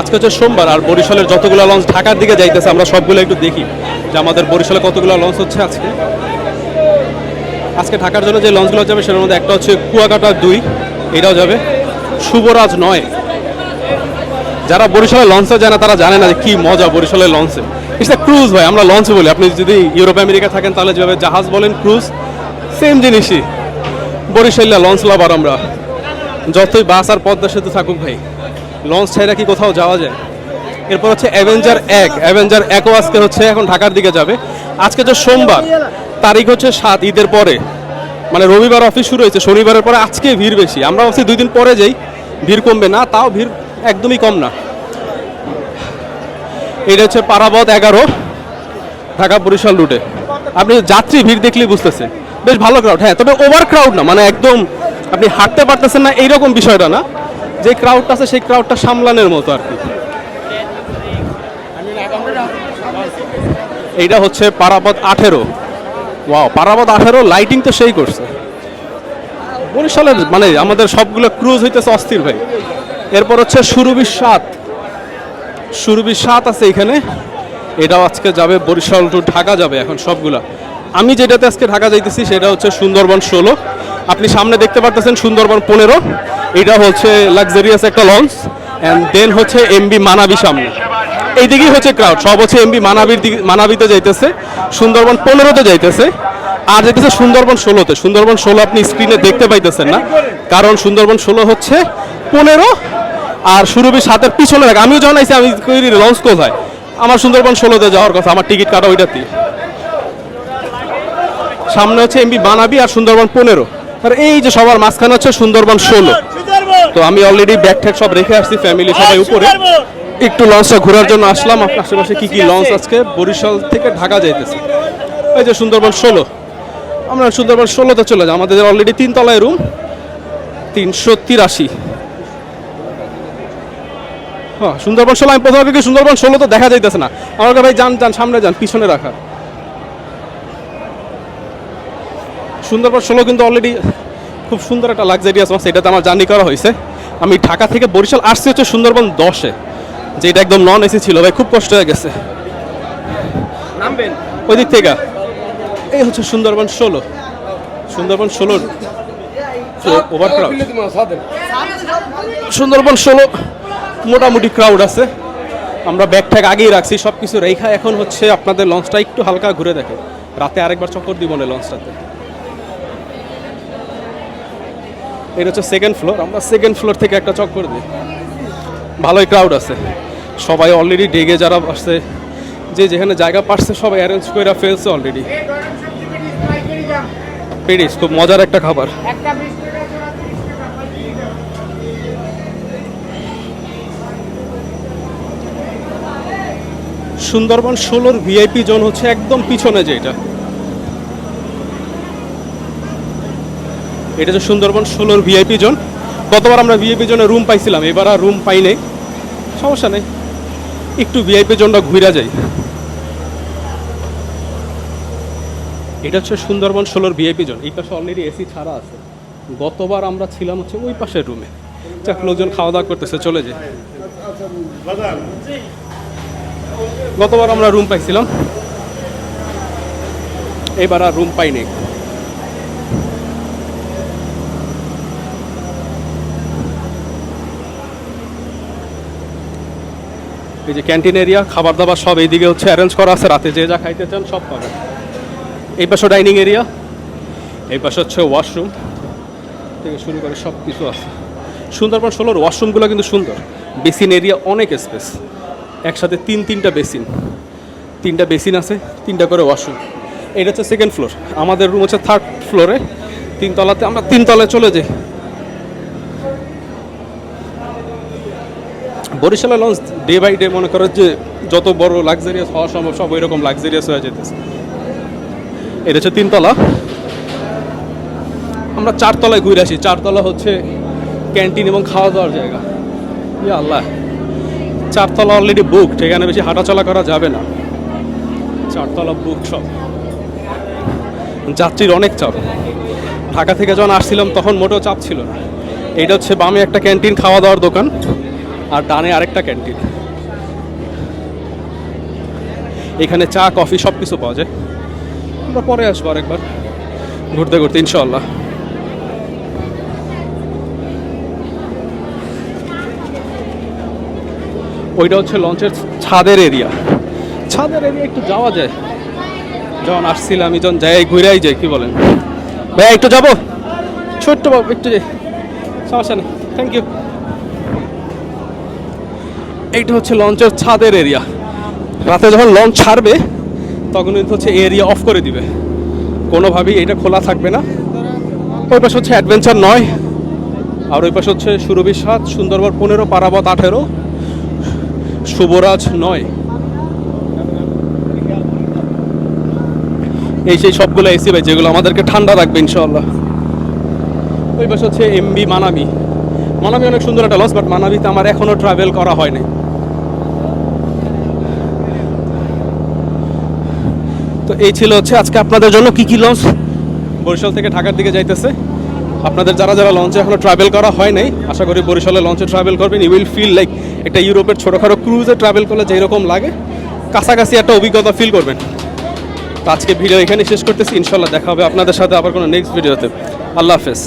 আজকে হচ্ছে সোমবার আর বরিশালের যতগুলো লঞ্চ ঢাকার দিকে যাইতেছে, আমরা সবগুলো একটু দেখি যে আমাদের বরিশালে কতগুলো লঞ্চ হচ্ছে আজকে। আজকে ঢাকার জন্য যে লঞ্চগুলো যাবে, সেটার মধ্যে একটা হচ্ছে কুয়াকাটা দুই, এটাও যাবে। শুভরাজ নয়। যারা বরিশালে লঞ্চে যায় না, তারা জানে না যে কি মজা বরিশালের লঞ্চে ইটস ক্রুজ ভাই, আমরা লঞ্চ বলি। আপনি যদি ইউরোপ আমেরিকা থাকেন, তাহলে যেভাবে জাহাজ বলেন ক্রুজ সেম জিনিসই। বরিশাল্লা লঞ্চ লাভার আমরা। যতই বাস আর পদ্মা সেতু থাকুক ভাই। লঞ্চ ছাড়া কি কোথাও যাওয়া যায়? এরপর হচ্ছে অ্যাভেঞ্জার এক। অ্যাভেঞ্জার একও আজকে হচ্ছে এখন ঢাকার দিকে যাবে। আজকে যে সোমবার, তারিখ হচ্ছে সাত, ঈদের পরে। মানে রবিবার অফিস শুরু হয়েছে, শনিবারের পরে আজকে ভিড় বেশি। আমরা ভাবছি দুই দিন পরে যাই, ভিড় কমবে না, তাও ভিড় একদমই কম না। এটা হচ্ছে পারাবত এগারো, ঢাকা বরিশাল রুটে। আপনি যাত্রী ভিড় দেখলেই বুঝতেছে বেশ ভালো ক্রাউড হ্যাঁ তবে ওভার ক্রাউড না মানে একদম আপনি হাঁটতে পারতেছেন না, এইরকম বিষয়টা না। যে ক্রাউডটা আছে সেই ক্রাউডটা সামলানোর মতো আর কি। এইটা হচ্ছে পারাবত আঠেরো। ওয়াও পারাবত আঠেরো লাইটিং তো সেই করছে। বরিশালের মানে আমাদের সবগুলো ক্রুজ হইতেছে অস্থির ভাই। এরপর হচ্ছে সুরভি সাত। সুরভি সাত আছে এখানে। এটাও আজকে যাবে বরিশাল টু ঢাকা যাবে এখন সবগুলা। আমি যেটাতে আজকে ঢাকা যাইতেছি সেটা হচ্ছে সুন্দরবন ষোলো। আপনি সামনে দেখতে পারতেছেন সুন্দরবন পনেরো। এটা হচ্ছে লাক্সারিয়াস একটা লঞ্চ অ্যান্ড দেন হচ্ছে এমবি মানাবি সামনে। এইদিকেই হচ্ছে ক্রাউড সব হচ্ছে এমবি মানাবির দিকে, মানাবিতে যাইতেছে। সুন্দরবন পনেরোতে যাইতেছে। আর যেতেছে সুন্দরবন ষোলোতে। সুন্দরবন ষোলো আপনি স্ক্রিনে দেখতে পাইতেছেন না, কারণ সুন্দরবন ষোলো হচ্ছে পনেরো, আর সুরভি সাতের পিছনে রাখা আমিও আইসি আমি লঞ্চ কোথায়? আমার সুন্দরবন ষোলোতে যাওয়ার কথা, আমার টিকিট কাটা ওইটাতেই। সামনে হচ্ছে এমবি বানাবি আর সুন্দরবন পনেরো। আর এই যে সবার মাঝখানে হচ্ছে সুন্দরবন ষোলো। তো আমি অলরেডি ব্যাগ ট্যাগ সব রেখে আসছি ফ্যামিলি সবাই উপরে। একটু লঞ্চটা ঘোরার জন্য আসলাম আপনার আশেপাশে কি কি লঞ্চ আজকে? বরিশাল থেকে ঢাকা যাইতেছে। এই যে সুন্দরবন ষোলো। আমরা সুন্দরবন ষোলোতে চলে যাই। আমাদের অলরেডি তিন তলায় রুম তিনশো তিরাশি। হ্যাঁ সুন্দরবন ষোলো আমি প্রথমে কি সুন্দরবন ষোলো তো দেখা যাইতেছে না? আমাকে ভাই যান যান সামনে যান পিছনে রাখা সুন্দরবন ষোলো কিন্তু অলরেডি খুব সুন্দর একটা লাক্সারিয়াস মাছ এটাতে আমার জার্নি করা হয়েছে। আমি ঢাকা থেকে বরিশাল আসছি হচ্ছে সুন্দরবন দশে যে এটা একদম নন এসি ছিল। ভাই খুব কষ্ট হয়ে গেছে। নামবেন? ওই দিক থেকে। এই হচ্ছে সুন্দরবন ষোলো। সুন্দরবন ষোলোর ওভার ক্রাউড সুন্দরবন ষোলো মোটামুটি ক্রাউড আছে। আমরা ব্যাগ ট্যাগ আগেই রাখছি সব কিছু রেখা এখন হচ্ছে আপনাদের লঞ্চটা একটু হালকা ঘুরে দেখে। রাতে আরেকবার চক্কর দিব না লঞ্চটাতে এটা হচ্ছে সেকেন্ড ফ্লোর আমরা সেকেন্ড ফ্লোর থেকে একটা চক্কর দিই। ভালোই ক্রাউড আছে। সবাই অলরেডি ডেগে যারা আসছে, যে যেখানে জায়গা পাচ্ছে, সবাই অ্যারেঞ্জ করে ফেলছে অলরেডি পেরিস খুব মজার একটা খাবার। সুন্দরবন ষোলোর ভিআইপি জোন হচ্ছে একদম পিছনে যে এটা হচ্ছে সুন্দরবন ষোলোর ভিআইপি জোন। গতবার আমরা ভিআইপি জোনে রুম পাইছিলাম, এবার আর রুম পাই নাই। সমস্যা নেই। একটু ভিআইপি জোনটা ঘুরা যাই। এটা হচ্ছে সুন্দরবন ষোলোর ভিআইপি জোন। এই পাশে অলরেডি এসি ছাড়া আছে। গতবার আমরা ছিলাম হচ্ছে ওই পাশের রুমে যাক, লোকজন খাওয়া দাওয়া করতেছে, চলে যায় গতবার আমরা রুম পাইছিলাম। এবার আর রুম পাইনি এই যে ক্যান্টিন এরিয়া, খাবার দাবার সব এইদিকে হচ্ছে অ্যারেঞ্জ করা আছে, রাতে যে যা খাইতে চান সব পাবেন। এই পাশে ডাইনিং এরিয়া এই পাশে হচ্ছে ওয়াশরুম থেকে শুরু করে সব কিছু আছে। সুন্দরবন ষোলোর ওয়াশরুমগুলো কিন্তু সুন্দর। বেসিন এরিয়া অনেক স্পেস একসাথে তিন, তিনটা বেসিন তিনটা বেসিন আছে, তিনটা করে ওয়াশরুম এটা হচ্ছে সেকেন্ড ফ্লোর আমাদের রুম হচ্ছে থার্ড ফ্লোরে তিনতলাতে আমরা তিনতলায় চলে যাই। বরিশালে লঞ্চ ডে বাই ডে মনে করো যে যত বড় লাক্সারিয়াস হওয়া সম্ভব, সব ওই রকম লাক্সারিয়াস হয়ে যেতেছে। এটা হচ্ছে তিনতলা। আমরা চারতলায় ঘুরে আসি। চারতলা হচ্ছে ক্যান্টিন এবং খাওয়া দাওয়ার জায়গা। ইয়া আল্লাহ। চারতলা অলরেডি বুক এখানে বেশি হাঁটাচলা করা যাবে না। চারতলা বুক সব। যাত্রীর অনেক চাপ। ঢাকা থেকে যখন আসছিলাম তখন মোটেও চাপ ছিল না। এটা হচ্ছে বামে একটা ক্যান্টিন খাওয়া দাওয়ার দোকান। আর ডানে আরেকটা ক্যান্টিন। এখানে চা, কফি সব কিছু পাওয়া যায়। আমরা পরে আসব আরেকবার। ঘুরতে ঘুরতে ইনশাল্লাহ ওইটা হচ্ছে লঞ্চের ছাদের এরিয়া। ছাদের এরিয়া একটু যাওয়া যায়। যখন আসছিলাম, যখন যাই, ঘুরাই যাই, কি বলেন? ভাইয়া, একটু যাব? ছোট্ট বাবু, একটু যাই। সমস্যা নেই। থ্যাংক ইউ এইটা হচ্ছে লঞ্চের ছাদের এরিয়া রাতে যখন লঞ্চ ছাড়বে, তখন কিন্তু হচ্ছে এরিয়া অফ করে দিবে। কোনোভাবেই এটা খোলা থাকবে না। ওই পাশে হচ্ছে অ্যাডভেঞ্চার নয়। আর ওই পাশে হচ্ছে সুরভি সাত সুন্দরবন পনেরো, পারাবত আঠেরো, শুভরাজ নয়। এই সেই সবগুলো এসি ভাই, যেগুলো আমাদেরকে ঠান্ডা রাখবে ইনশাল্লাহ ওই পাশে হচ্ছে এমবি মানামি। মানামি অনেক সুন্দর একটা লস বাট মানামিতে আমার এখনও ট্রাভেল করা হয়নি তো এই ছিল হচ্ছে আজকে আপনাদের জন্য কি কি লঞ্চ বরিশাল থেকে ঢাকার দিকে যাইতেছে। আপনাদের যারা যারা লঞ্চে এখনও ট্রাভেল করা হয় নাই, আশা করি বরিশালে লঞ্চে ট্রাভেল করবেন। ইউ উইল ফিল লাইক একটা ইউরোপের ছোটোখাটো ক্রুজে ট্রাভেল করলে যেরকম লাগে, কাছাকাছি একটা অভিজ্ঞতা ফিল করবেন। তো আজকে ভিডিও এখানে শেষ করতেছি। ইনশাল্লাহ দেখা হবে আপনাদের সাথে আবার কোনো নেক্সট ভিডিওতে আল্লাহ হাফেজ।